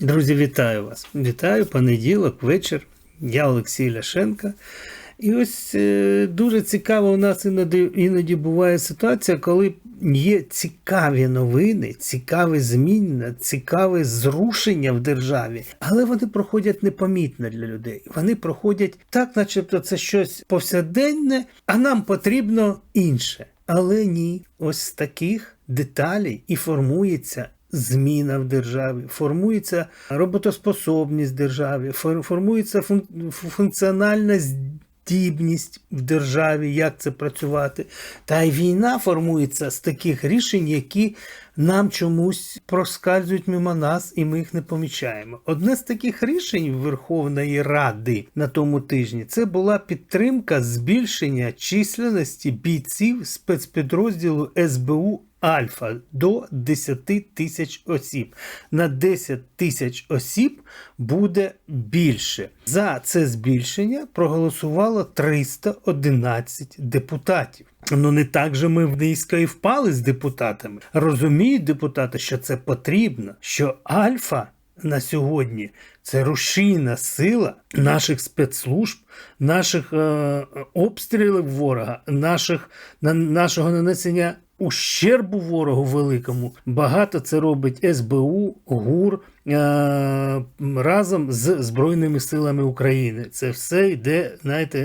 Друзі, вітаю вас! Вітаю понеділок, вечір. Я Олексій Ляшенко. І ось е, дуже цікаво у нас іноді, іноді буває ситуація, коли є цікаві новини, цікаві зміни, цікаве зрушення в державі, але вони проходять непомітно для людей. Вони проходять так, начебто це щось повсякденне, а нам потрібно інше. Але ні, ось таких деталей і формується зміна в державі, формується роботоспособність в державі, формується фун- функціональна здібність в державі, як це працювати. Та й війна формується з таких рішень, які нам чомусь проскальзують мимо нас, і ми їх не помічаємо. Одне з таких рішень Верховної Ради на тому тижні це була підтримка збільшення численності бійців спецпідрозділу СБУ Альфа до 10 тисяч осіб. На 10 тисяч осіб буде більше. За це збільшення проголосувало 311 депутатів. Ну не так же ми низько і впали з депутатами. Розуміють депутати, що це потрібно, що Альфа на сьогодні це рушійна сила наших спецслужб, наших е, обстрілів ворога, наших, на, нашого нанесення ущербу ворогу великому. Багато це робить СБУ, ГУР е, разом з Збройними силами України. Це все йде, знаєте,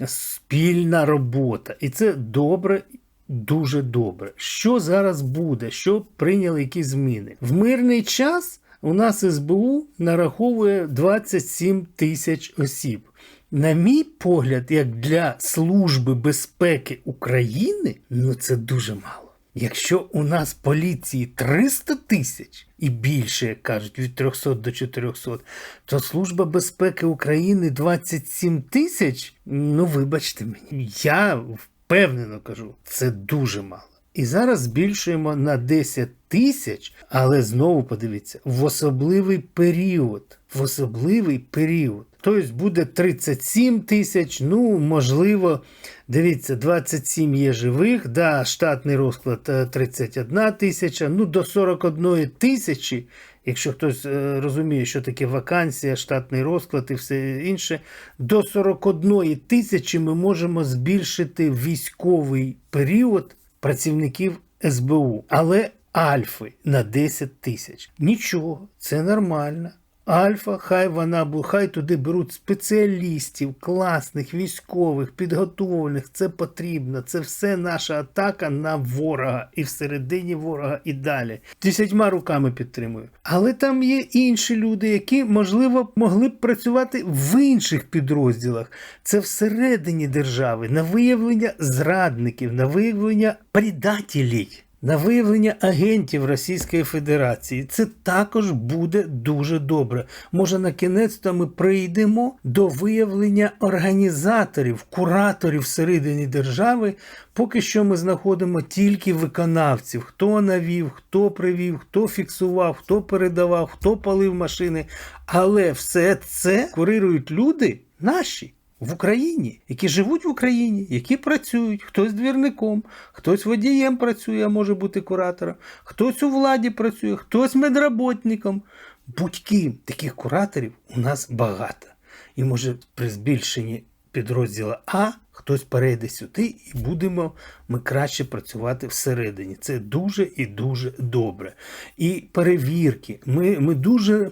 як спільна робота. І це добре. Дуже добре. Що зараз буде? Що прийняли які зміни? В мирний час у нас СБУ нараховує 27 тисяч осіб. На мій погляд, як для Служби безпеки України, ну це дуже мало. Якщо у нас поліції 300 тисяч і більше, як кажуть, від 300 до 400, то Служба безпеки України 27 тисяч, ну вибачте мені, я впевнено кажу, це дуже мало. І зараз збільшуємо на 10 тисяч, але знову подивіться, в особливий період. В особливий період. Тобто буде 37 тисяч, ну, можливо, дивіться, 27 є живих, да, штатний розклад е, 31 тисяча, ну до 41 тисячі, якщо хтось е, розуміє, що таке вакансія, штатний розклад і все інше, до 41 тисячі ми можемо збільшити військовий період працівників СБУ, але альфи на 10 тисяч. Нічого, це нормально. Альфа, хай вона бу- хай туди беруть спеціалістів, класних, військових, підготовлених. Це потрібно. Це все наша атака на ворога і всередині ворога, і далі. Десятьма руками підтримую. Але там є інші люди, які, можливо, могли б працювати в інших підрозділах. Це всередині держави, на виявлення зрадників, на виявлення предателів. На виявлення агентів Російської Федерації це також буде дуже добре. Може, на кінець то ми прийдемо до виявлення організаторів, кураторів всередині держави. Поки що ми знаходимо тільки виконавців, хто навів, хто привів, хто фіксував, хто передавав, хто палив машини. Але все це курирують люди наші в Україні, які живуть в Україні, які працюють, хтось двірником, хтось водієм працює, а може бути куратором, хтось у владі працює, хтось медработником. Будь-ким таких кураторів у нас багато. І може при збільшенні підрозділа А хтось перейде сюди, і будемо ми краще працювати всередині. Це дуже і дуже добре. І перевірки. Ми, ми дуже.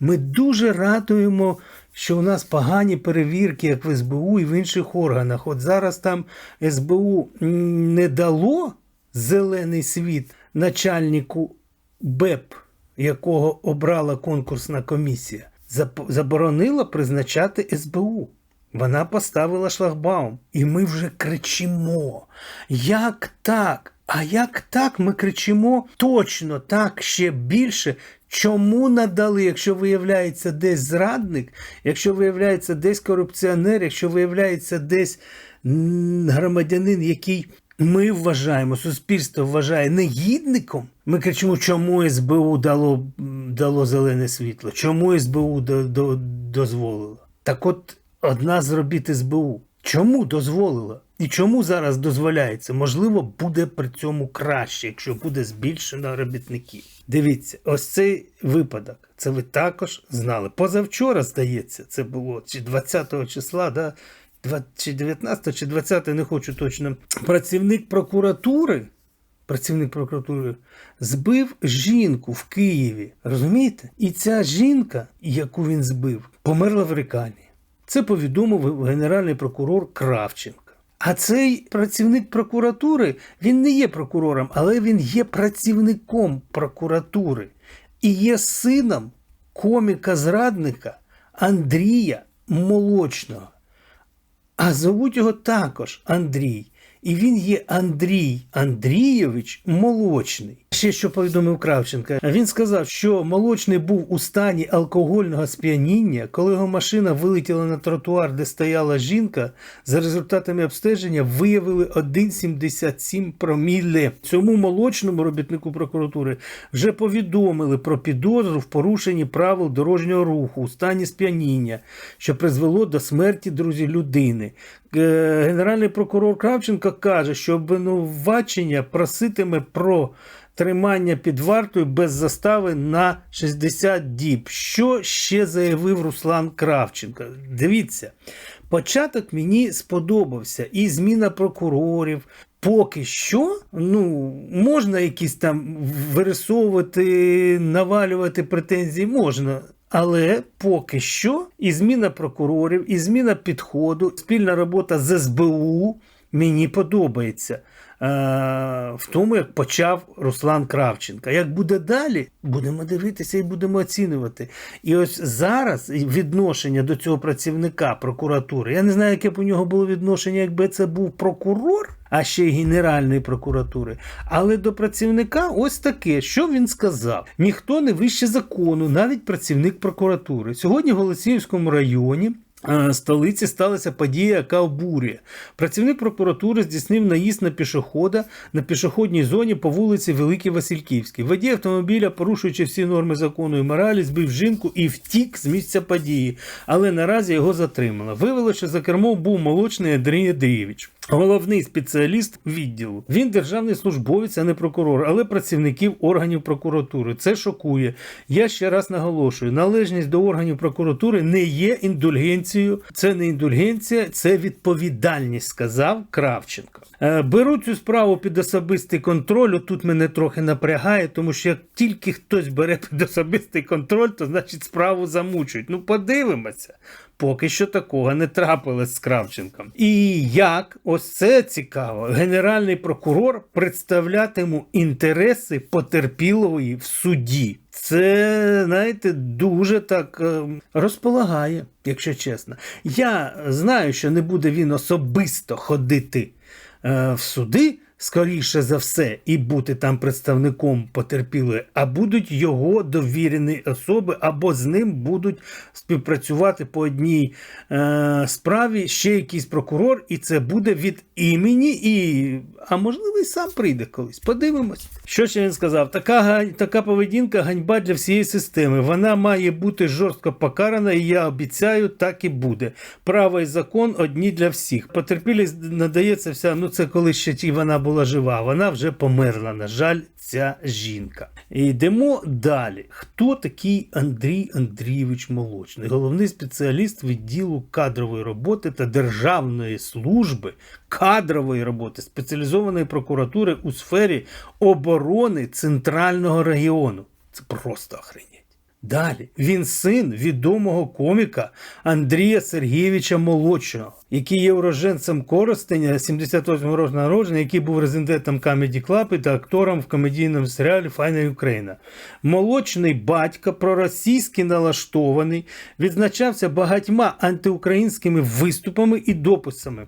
Ми дуже радуємо, що у нас погані перевірки, як в СБУ і в інших органах. От зараз там СБУ не дало зелений світ начальнику БЕП, якого обрала конкурсна комісія, заборонила призначати СБУ. Вона поставила шлагбаум, і ми вже кричимо. Як так? А як так ми кричимо точно так ще більше? Чому надали, якщо виявляється десь зрадник, якщо виявляється десь корупціонер, якщо виявляється десь громадянин, який ми вважаємо, суспільство вважає негідником, ми кричимо, чому СБУ дало, дало зелене світло, чому СБУ до, до, дозволило. Так от одна з робіт СБУ. Чому дозволила? І чому зараз дозволяється? Можливо, буде при цьому краще, якщо буде збільшено робітників. Дивіться, ось цей випадок. Це ви також знали. Позавчора, здається, це було чи 20 числа, да? Чи 19, чи 20, не хочу точно. Працівник прокуратури, працівник прокуратури збив жінку в Києві. Розумієте? І ця жінка, яку він збив, померла в Рикані. Це повідомив генеральний прокурор Кравченко. А цей працівник прокуратури він не є прокурором, але він є працівником прокуратури і є сином коміка-зрадника Андрія Молочного. А зовуть його також Андрій. І він є Андрій Андрійович Молочний. Ще що повідомив Кравченка. Він сказав, що молочний був у стані алкогольного сп'яніння, коли його машина вилетіла на тротуар, де стояла жінка. За результатами обстеження виявили 1,77 промілле. Цьому молочному робітнику прокуратури вже повідомили про підозру в порушенні правил дорожнього руху у стані сп'яніння, що призвело до смерті друзі людини. Е, Генеральний прокурор Кравченко каже, що обвинувачення проситиме про тримання під вартою без застави на 60 діб. Що ще заявив Руслан Кравченко? Дивіться, початок мені сподобався і зміна прокурорів. Поки що, ну, можна якісь там вирисовувати, навалювати претензії, можна. Але поки що і зміна прокурорів, і зміна підходу, спільна робота з СБУ мені подобається. Е, в тому, як почав Руслан Кравченко. Як буде далі, будемо дивитися і будемо оцінювати. І ось зараз відношення до цього працівника прокуратури, я не знаю, яке б у нього було відношення, якби це був прокурор, а ще й Генеральної прокуратури. Але до працівника ось таке, що він сказав: ніхто не вище закону, навіть працівник прокуратури. Сьогодні в Голосіївському районі. Столиці сталася подія, яка обурює. Працівник прокуратури здійснив наїзд на пішохода на пішохідній зоні по вулиці Великій Васильківській. Водій автомобіля, порушуючи всі норми закону і моралі, збив жінку і втік з місця події, але наразі його затримали. Виявилося, що за кермом був молочний Андрій Андрійович. Головний спеціаліст відділу. Він державний службовець, а не прокурор, але працівників органів прокуратури. Це шокує. Я ще раз наголошую: належність до органів прокуратури не є індульгенцією. Це не індульгенція, це відповідальність, сказав Кравченко. Е, Беру цю справу під особистий контроль. Тут мене трохи напрягає, тому що як тільки хтось бере під особистий контроль, то значить справу замучують. Ну, подивимося. Поки що такого не трапилось з Кравченком. І як, ось це цікаво, генеральний прокурор представлятиме інтереси потерпілої в суді. Це, знаєте, дуже так е, розполагає, якщо чесно. Я знаю, що не буде він особисто ходити е, в суди, скоріше за все, і бути там представником потерпілої, а будуть його довірені особи, або з ним будуть співпрацювати по одній е, справі ще якийсь прокурор, і це буде від імені, і, а можливо, і сам прийде колись. Подивимось. Що ще він сказав? Така, така поведінка ганьба для всієї системи. Вона має бути жорстко покарана, і я обіцяю, так і буде. Право і закон одні для всіх. Потерпілість надається вся, ну це коли ще ті вона була жива, вона вже померла, на жаль, ця жінка. І йдемо далі. Хто такий Андрій Андрійович Молочний? Головний спеціаліст відділу кадрової роботи та державної служби кадрової роботи спеціалізованої прокуратури у сфері оборони центрального регіону. Це просто охренеть. Далі він син відомого коміка Андрія Сергійовича Молодшого, який є уроженцем Коростеня 78-го року народження, який був резидентом Comedy Club та актором в комедійному серіалі Файна Україна. Молочний батько проросійськи налаштований, відзначався багатьма антиукраїнськими виступами і дописами.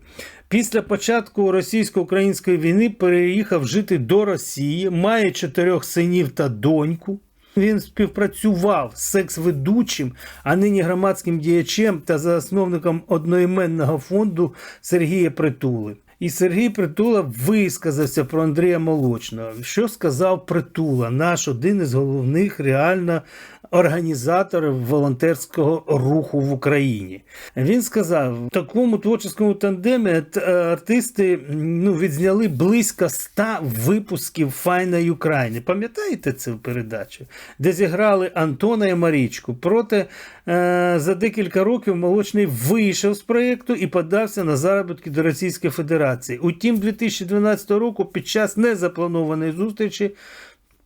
Після початку російсько-української війни переїхав жити до Росії, має чотирьох синів та доньку. Він співпрацював з секс-ведучим, а нині громадським діячем та засновником одноіменного фонду Сергія Притули. І Сергій Притула висказався про Андрія Молочного. Що сказав Притула, наш один із головних реально організаторів волонтерського руху в Україні. Він сказав, в такому творчому тандемі е, артисти ну, відзняли близько 100 випусків Файної України. Пам'ятаєте цю передачу? Де зіграли Антона і Марічку. Проте е, за декілька років молочний вийшов з проєкту і подався на заробітки до Російської Федерації. Утім, 2012 року під час незапланованої зустрічі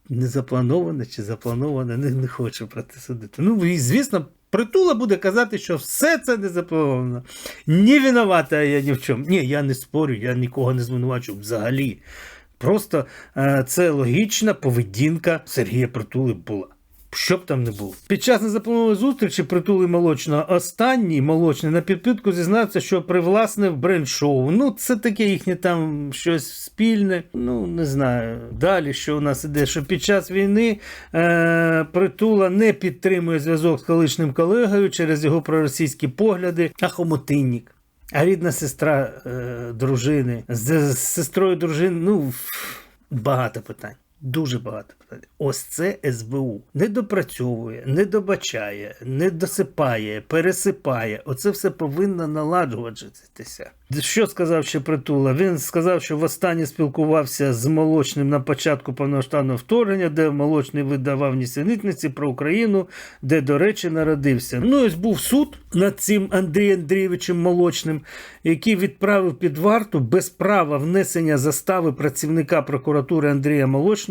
не заплановане чи заплановане, не, не хочу про це судити. Ну, і звісно, притула буде казати, що все це не заплановано. Не винувата я ні в чому. Ні, я не спорю, я нікого не звинувачу взагалі. Просто е, це логічна поведінка Сергія Притули була. Що б там не було. Під час незапланованої зустрічі притули молочного останній молочний на підпитку зізнався, що привласнив бренд-шоу. Ну, це таке їхнє там щось спільне. Ну, не знаю. Далі, що у нас іде, що під час війни е, притула не підтримує зв'язок з колишнім колегою через його проросійські погляди, а хомотинник. А рідна сестра е, дружини з, з сестрою дружини, ну багато питань. Дуже багато питань. Ось це СБУ не допрацьовує, не добачає, не досипає, пересипає. Оце все повинно наладжуватися. Що сказав ще притула? Він сказав, що востаннє спілкувався з молочним на початку повноштабного вторгнення, де молочний видавав нісенітниці про Україну, де, до речі, народився. Ну, ось був суд над цим Андрієм Андрійовичем Молочним, який відправив під варту без права внесення застави працівника прокуратури Андрія Молочного.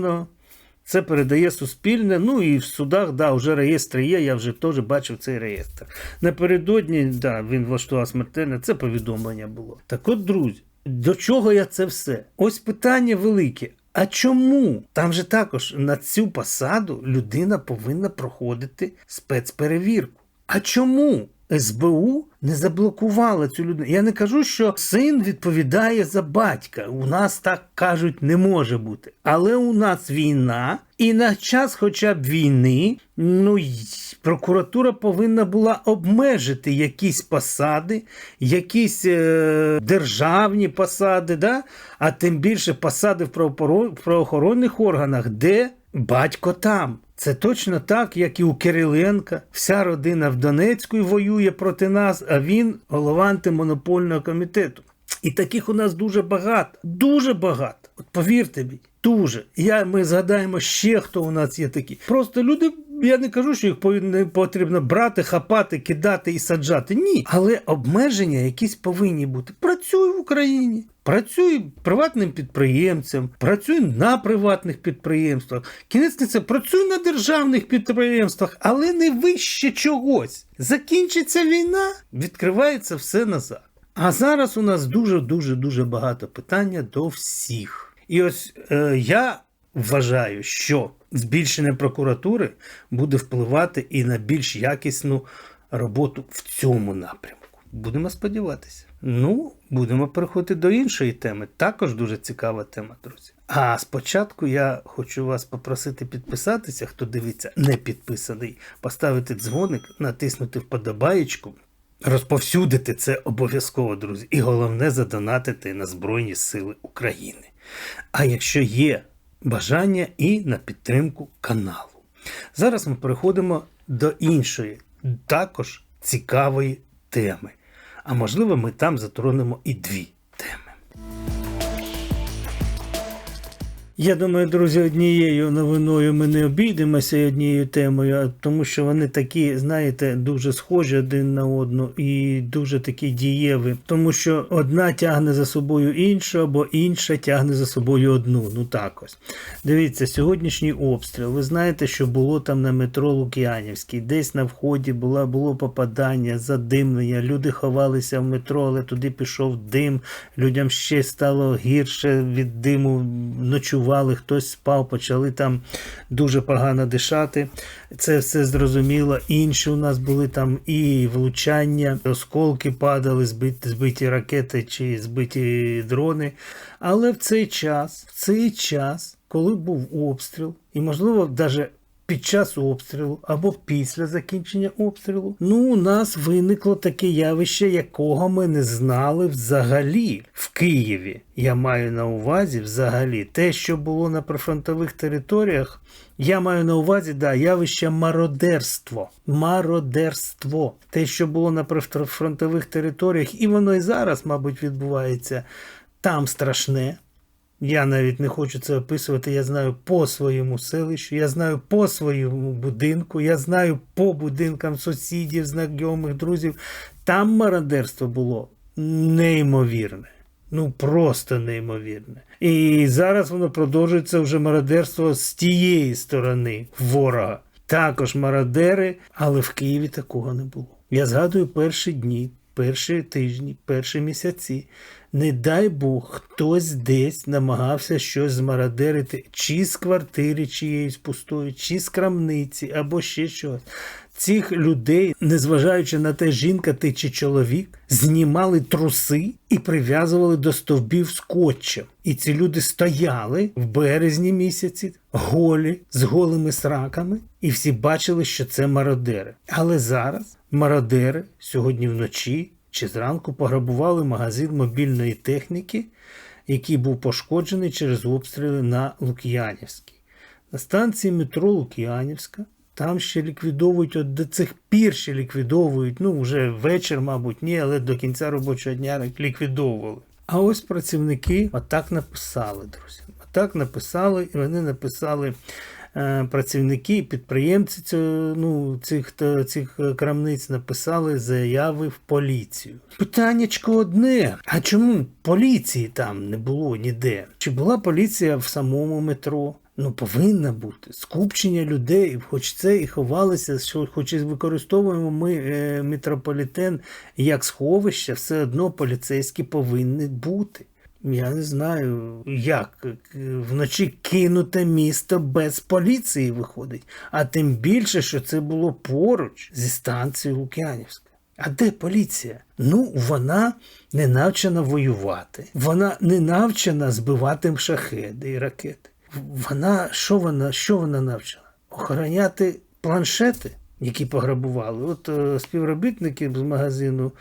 Це передає Суспільне. Ну і в судах, да, вже реєстр є, я вже теж бачив цей реєстр. Напередодні, да, він влаштував смертельне, це повідомлення було. Так от, друзі, до чого я це все? Ось питання велике. А чому? Там же також на цю посаду людина повинна проходити спецперевірку. А чому? СБУ не заблокувала цю людину. Я не кажу, що син відповідає за батька. У нас так кажуть не може бути. Але у нас війна, і на час, хоча б війни, ну прокуратура повинна була обмежити якісь посади, якісь е, державні посади, да? а тим більше посади в правоохоронних органах, де батько там. Це точно так, як і у Кириленка. Вся родина в Донецьку воює проти нас, а він голова антимонопольного комітету. І таких у нас дуже багато. Дуже багато. От повірте мені, дуже. Я, ми згадаємо ще, хто у нас є такі. Просто люди. Я не кажу, що їх потрібно брати, хапати, кидати і саджати. Ні. Але обмеження якісь повинні бути. Працюй в Україні. Працюй приватним підприємцем, працюй на приватних підприємствах. Кінець працюй на державних підприємствах, але не вище чогось. Закінчиться війна, відкривається все назад. А зараз у нас дуже дуже дуже багато питання до всіх. І ось е, я вважаю, що збільшення прокуратури буде впливати і на більш якісну роботу в цьому напрямку. Будемо сподіватися. Ну, будемо переходити до іншої теми. Також дуже цікава тема, друзі. А спочатку я хочу вас попросити підписатися, хто дивиться не підписаний, поставити дзвоник, натиснути вподобаєчку, розповсюдити це обов'язково, друзі. І головне задонатити на Збройні Сили України. А якщо є бажання і на підтримку каналу. Зараз ми переходимо до іншої, також цікавої теми. А можливо, ми там затронемо і дві Я думаю, друзі, однією новиною ми не обійдемося однією темою, тому що вони такі, знаєте, дуже схожі один на одну і дуже такі дієві. Тому що одна тягне за собою іншу, або інша тягне за собою одну. Ну так ось. Дивіться, сьогоднішній обстріл. Ви знаєте, що було там на метро Лук'янівський. Десь на вході була, було попадання, задимлення. Люди ховалися в метро, але туди пішов дим. Людям ще стало гірше від диму. Ночували, хтось спав, почали там дуже погано дишати. Це все зрозуміло. Інші у нас були там і влучання, осколки падали, збиті, збиті ракети чи збиті дрони. Але в цей час, в цей час, коли був обстріл, і можливо, навіть під час обстрілу або після закінчення обстрілу, ну у нас виникло таке явище, якого ми не знали взагалі в Києві. Я маю на увазі взагалі те, що було на прифронтових територіях. Я маю на увазі да, явище мародерство. Мародерство. Те, що було на прифронтових територіях, і воно і зараз, мабуть, відбувається там страшне. Я навіть не хочу це описувати. Я знаю по своєму селищу, я знаю по своєму будинку, я знаю по будинкам сусідів, знайомих, друзів. Там мародерство було неймовірне. Ну, просто неймовірне. І зараз воно продовжується вже мародерство з тієї сторони ворога. Також мародери, але в Києві такого не було. Я згадую перші дні, перші тижні, перші місяці. Не дай Бог, хтось десь намагався щось змародерити, чи з квартири чиєїсь пустої, чи з крамниці, або ще щось. Цих людей, незважаючи на те, жінка ти чи чоловік, знімали труси і прив'язували до стовбів скотчем. І ці люди стояли в березні місяці, голі, з голими сраками, і всі бачили, що це мародери. Але зараз мародери сьогодні вночі чи зранку пограбували магазин мобільної техніки, який був пошкоджений через обстріли на Лук'янівській. На станції метро Лук'янівська там ще ліквідовують, от до цих пір ще ліквідовують, ну вже вечір, мабуть, ні, але до кінця робочого дня ліквідовували. А ось працівники отак написали, друзі. Отак написали, і вони написали працівники, підприємці цього, ну, цих, цих е, крамниць написали заяви в поліцію. Питаннячко одне: а чому поліції там не було ніде? Чи була поліція в самому метро? Ну, повинна бути скупчення людей, хоч це і ховалися, що хоч і використовуємо ми е, метрополітен як сховище, все одно поліцейські повинні бути. Я не знаю, як е, вночі кинуте місто без поліції виходить, а тим більше, що це було поруч зі станцією Лук'янівська. А де поліція? Ну, вона не навчена воювати, вона не навчена збивати шахеди і ракети. Вона що вона що вона навчила? Охороняти планшети, які пограбували. От е, співробітники з магазину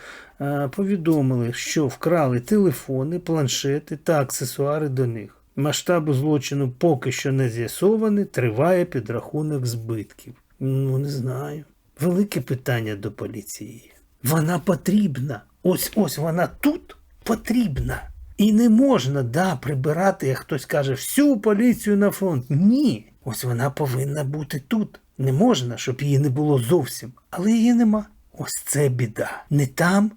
повідомили, що вкрали телефони, планшети та аксесуари до них. Масштаби злочину поки що не з'ясовані, триває підрахунок збитків. Ну, не знаю. Велике питання до поліції. Вона потрібна. Ось ось вона тут потрібна. І не можна, да, прибирати, як хтось каже, всю поліцію на фронт. Ні. Ось вона повинна бути тут. Не можна, щоб її не було зовсім. Але її нема. Ось це біда. Не там,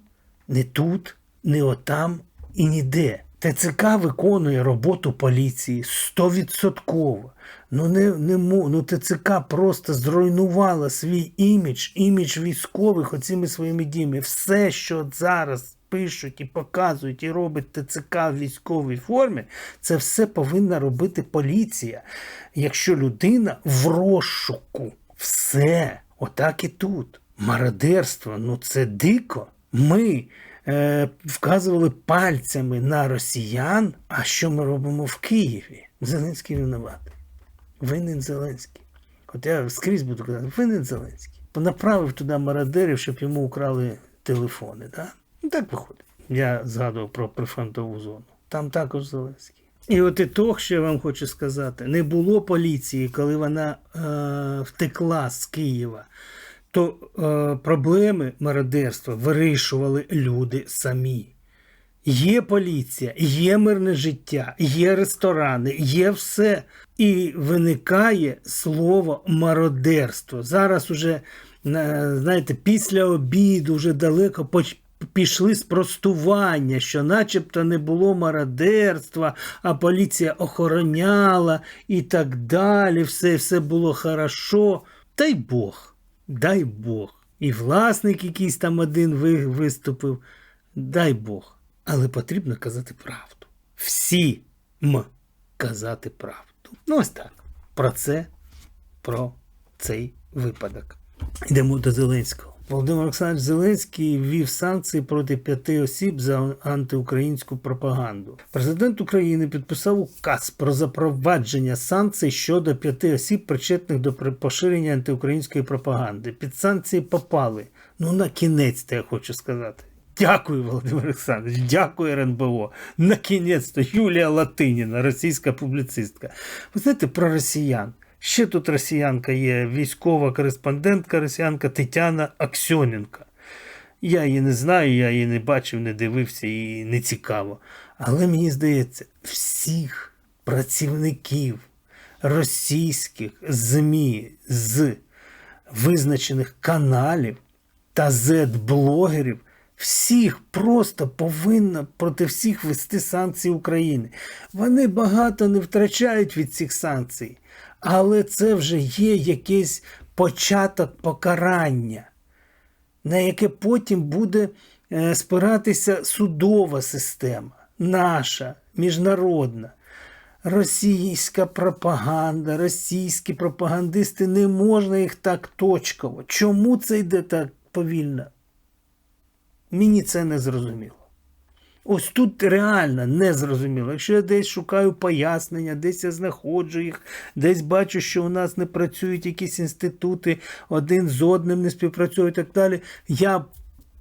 не тут, не отам і ніде. ТЦК виконує роботу поліції стовідсотково. Ну не, не ну ТЦК просто зруйнувала свій імідж, імідж військових оцими своїми діями. Все, що зараз пишуть і показують, і робить ТЦК в військовій формі, це все повинна робити поліція. Якщо людина в розшуку, все, отак і тут. Мародерство, ну це дико. Ми е, вказували пальцями на росіян. А що ми робимо в Києві? Зеленський винуватий. Винен Зеленський. От я скрізь буду казати, винен Зеленський. Направив туди мародерів, щоб йому украли телефони. Да? Ну так виходить. Я згадував про прифронтову зону. Там також Зеленський. І от і того, що я вам хочу сказати, не було поліції, коли вона е, втекла з Києва, то е, проблеми мародерства вирішували люди самі. Є поліція, є мирне життя, є ресторани, є все. І виникає слово мародерство. Зараз уже, е, знаєте, після обіду вже далеко пішли спростування, що начебто не було мародерства, а поліція охороняла і так далі. Все, все було хорошо. Дай Бог, дай Бог. І власник якийсь там один виступив. Дай Бог. Але потрібно казати правду. Всі м казати правду. Ну, ось так. Про це, про цей випадок. Йдемо до Зеленського. Володимир Олександрович Зеленський ввів санкції проти п'яти осіб за антиукраїнську пропаганду. Президент України підписав указ про запровадження санкцій щодо п'яти осіб, причетних до поширення антиукраїнської пропаганди. Під санкції попали. Ну на кінець, я хочу сказати. Дякую, Володимир Олександрович, дякую РНБО. Накінець-то Юлія Латиніна, російська публіцистка. Ви знаєте про росіян. Ще тут росіянка є, військова кореспондентка росіянка Тетяна Аксьоненка. Я її не знаю, я її не бачив, не дивився і не цікаво. Але мені здається, всіх працівників російських ЗМІ з визначених каналів та зет-блогерів всіх просто повинна проти всіх вести санкції України. Вони багато не втрачають від цих санкцій, але це вже є якийсь початок покарання, на яке потім буде е, спиратися судова система, наша, міжнародна. Російська пропаганда, російські пропагандисти, не можна їх так точково. Чому це йде так повільно? Мені це не зрозуміло. Ось тут реально не зрозуміло. Якщо я десь шукаю пояснення, десь я знаходжу їх, десь бачу, що у нас не працюють якісь інститути, один з одним не співпрацюють і так далі, я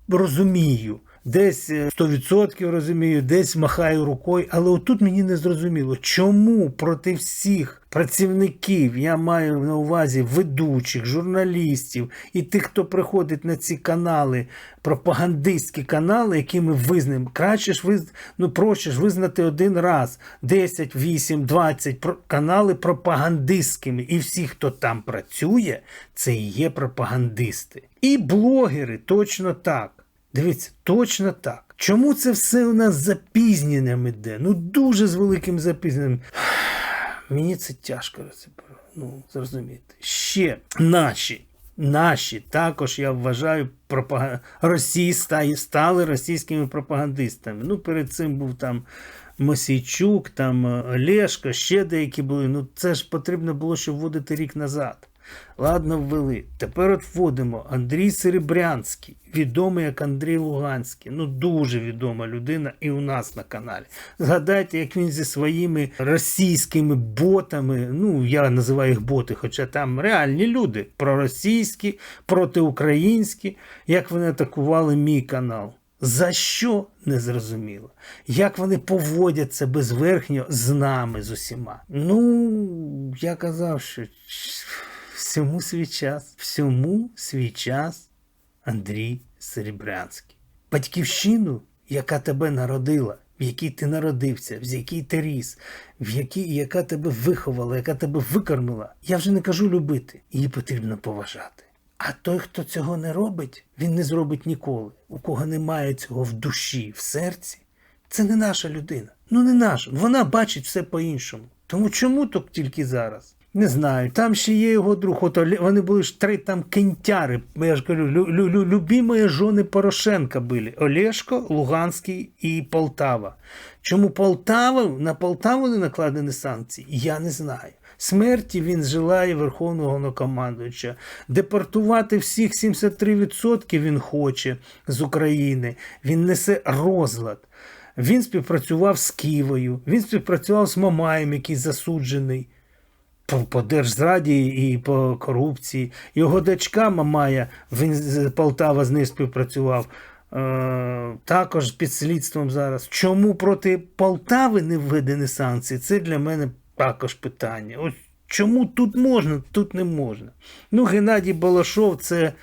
розумію. Десь е, 100% розумію, десь махаю рукою, але отут мені не зрозуміло, чому проти всіх працівників я маю на увазі ведучих, журналістів і тих, хто приходить на ці канали, пропагандистські канали, які ми визнаємо. Краще ж виз... ну, проще ж визнати один раз 10, 8, 20 про- канали пропагандистськими. І всі, хто там працює, це і є пропагандисти. І блогери точно так. Дивіться, точно так. Чому це все у нас запізненням іде? Ну дуже з великим запізненням. Мені це тяжко. Ну, зрозуміти. Ще наші, наші також, я вважаю, пропага... Росії стали російськими пропагандистами. Ну, перед цим був там Мосійчук, там е, Олешко, ще деякі були. Ну, це ж потрібно було, щоб вводити рік назад. Ладно, ввели. Тепер от вводимо Андрій Серебрянський, відомий як Андрій Луганський. Ну, дуже відома людина і у нас на каналі. Згадайте, як він зі своїми російськими ботами, ну я називаю їх боти, хоча там реальні люди, проросійські, протиукраїнські, як вони атакували мій канал. За що не зрозуміло? Як вони поводяться безверхньо з нами з усіма? Ну, я казав, що всьому свій час, всьому свій час Андрій Серебрянський. Батьківщину, яка тебе народила, в якій ти народився, в якій ти ріс, в якій, яка тебе виховала, яка тебе викормила. Я вже не кажу любити, її потрібно поважати. А той, хто цього не робить, він не зробить ніколи. У кого немає цього в душі, в серці, це не наша людина. Ну не наша. Вона бачить все по-іншому. Тому чому так тільки зараз? Не знаю. Там ще є його друг. От вони були ж три там кентяри. Я ж кажу, лю, лю, лю, любимі жони Порошенка були. Олешко, Луганський і Полтава. Чому Полтава, на Полтаву не накладені санкції? Я не знаю. Смерті він желає Верховного Головнокомандуюча. Депортувати всіх 73% він хоче з України. Він несе розлад. Він співпрацював з Києвою, він співпрацював з Мамаєм, який засуджений по, держзраді і по корупції. Його дочка Мамая, він з Полтава з нею співпрацював. Е, також під слідством зараз. Чому проти Полтави не введені санкції? Це для мене також питання. Ось чому тут можна, тут не можна. Ну, Геннадій Балашов це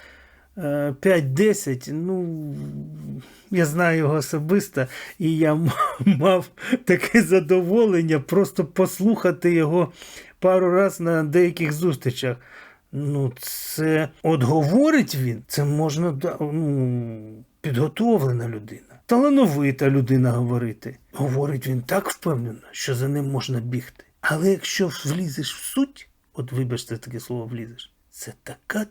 е, 5-10. Ну, я знаю його особисто, і я мав таке задоволення просто послухати його пару разів на деяких зустрічах. Ну, це от говорить він, це можна ну, підготовлена людина. Талановита людина говорити. Говорить він так впевнено, що за ним можна бігти. Але якщо влізеш в суть, от вибачте таке слово влізеш, це така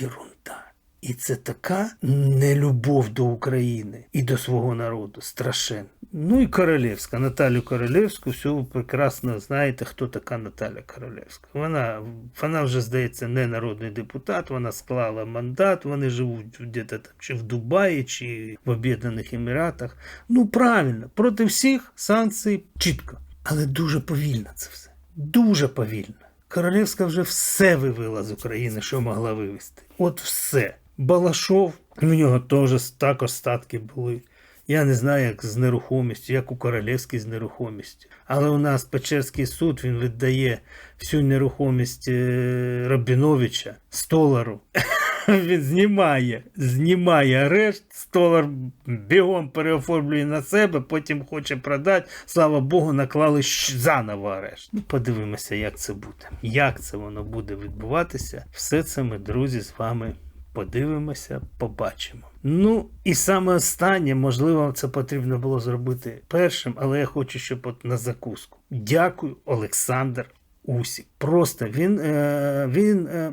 єрунда. І це така нелюбов до України і до свого народу. Страшенно. Ну і Королевська. Наталю Королевську, все ви прекрасно знаєте, хто така Наталя Королевська. Вона, вона вже, здається, не народний депутат, вона склала мандат, вони живуть там чи в Дубаї, чи в Об'єднаних Еміратах. Ну, правильно, проти всіх санкцій чітко. Але дуже повільно це все. Дуже повільно. Королевська вже все вивела з України, що могла вивезти. От все. Балашов, у нього теж також статки були. Я не знаю, як з нерухомістю, як у Королевській з нерухомістю. Але у нас Печерський суд він віддає всю нерухомість е, Рабіновича столару. Він знімає, знімає арешт, столар бігом переоформлює на себе, потім хоче продати. Слава Богу, наклали заново арешт. Ну, подивимося, як це буде. Як це воно буде відбуватися. Все це ми, друзі, з вами подивимося, побачимо. Ну і саме останнє, можливо, це потрібно було зробити першим, але я хочу, щоб от на закуску. Дякую, Олександр Усік. Просто він, е, він, е,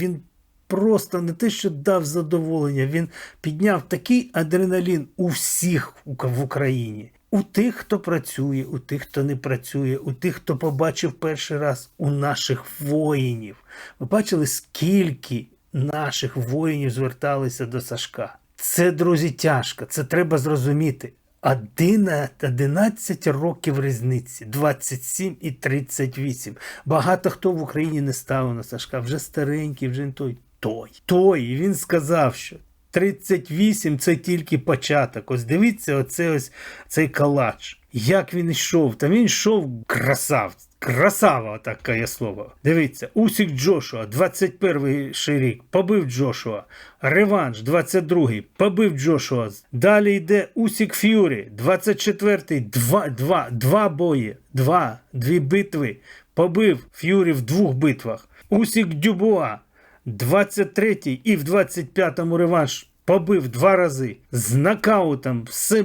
він просто не те, що дав задоволення, він підняв такий адреналін у всіх в Україні. У тих, хто працює, у тих, хто не працює, у тих, хто побачив перший раз у наших воїнів. Ви бачили, скільки наших воїнів зверталися до Сашка. Це, друзі, тяжко. Це треба зрозуміти. 11, 11 років різниці, 27 і 38. Багато хто в Україні не ставив на Сашка, вже старенький, вже не той. Той. Той. І він сказав, що 38 це тільки початок. Ось дивіться, оце ось цей калач. Як він йшов? Та він йшов красавець. Красава, таке слово. Дивіться, Усік Джошуа, 21 й рік, побив Джошуа. Реванш, 22-й, побив Джошуа. Далі йде Усік Ф'юрі, 24-й, два, два, два бої, два, дві битви. Побив Ф'юрі в двох битвах. Усік Дюбуа, 23-й і в 25-му реванш побив два рази з нокаутом, все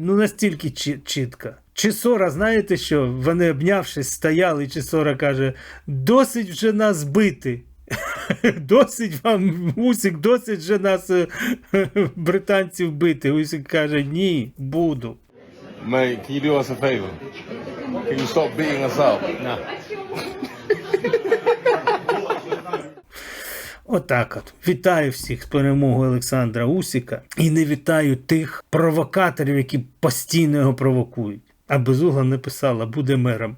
ну настільки чітко. Чисора, знаєте що? Вони обнявшись, стояли, Чисора каже: досить вже нас бити. Досить вам, Усік, досить вже нас е, британців бити. Усік каже, ні, буду. Mate, can you do us a favor? Can you stop beating us up? Nah. Отак от. Вітаю всіх з перемогою Олександра Усіка і не вітаю тих провокаторів, які постійно його провокують. А Безугла не писала, буде мером.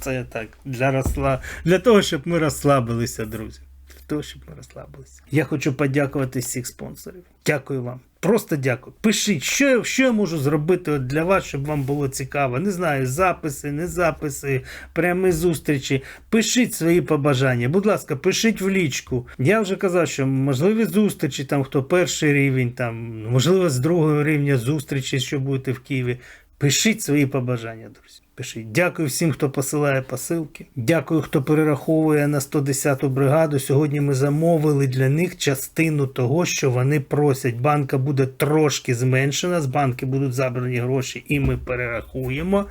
Це я так для розсла... для того, щоб ми розслабилися, друзі. Для того, щоб ми розслабилися. Я хочу подякувати всіх спонсорів. Дякую вам. Просто дякую. Пишіть, що, я- що я можу зробити для вас, щоб вам було цікаво. Не знаю, записи, не записи, прямі зустрічі. Пишіть свої побажання. Будь ласка, пишіть в лічку. Я вже казав, що можливі зустрічі, там хто перший рівень, там можливо з другого рівня зустрічі, що будете в Києві. Пишіть свої побажання, друзі. Пишіть. Дякую всім, хто посилає посилки. Дякую, хто перераховує на 110-ту бригаду. Сьогодні ми замовили для них частину того, що вони просять. Банка буде трошки зменшена, з банки будуть забрані гроші, і ми перерахуємо.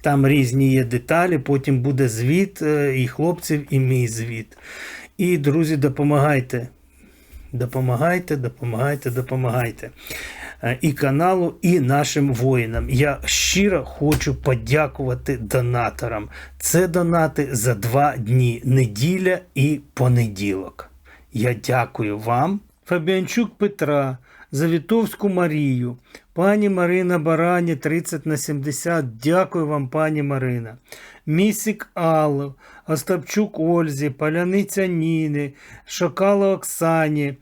Там різні є деталі. Потім буде звіт е, і хлопців, і мій звіт. І, друзі, допомагайте. Допомагайте, допомагайте, допомагайте. Е, І каналу, і нашим воїнам. Я щиро хочу подякувати донаторам. Це донати за два дні неділя і понеділок. Я дякую вам, Фабіанчук Петра, Завітовську Марію, пані Марина Барані 30 на 70. Дякую вам, пані Марина. Місік Аллу, Остапчук Ользі, Паляниця Ніни, Шокало Оксані.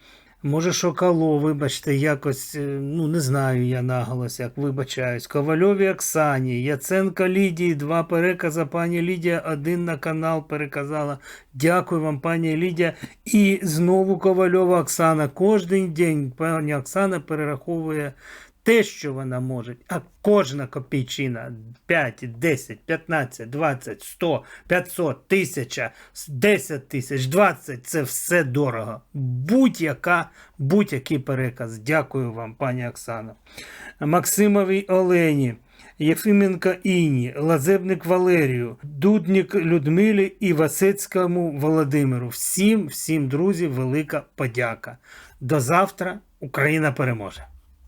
Може, Шокало, вибачте, якось, е, ну не знаю я наголос, як вибачаюсь. Ковальові Оксані, Яценко Лідії, два перекази. Пані Лідія один на канал переказала. Дякую вам, пані Лідія. І знову Ковальова Оксана. Кожен день пані Оксана перераховує те, що вона може, а кожна копійчина 5, 10, 15, 20, 100, 500, 1000, 10 тисяч, 20 це все дорого. Будь-яка, будь-який переказ. Дякую вам, пані Оксана. Максимовій Олені. Єфименко Іні, Лазебник Валерію, Дуднік Людмилі і Васецькому Володимиру. Всім, всім, друзі, велика подяка. До завтра Україна переможе!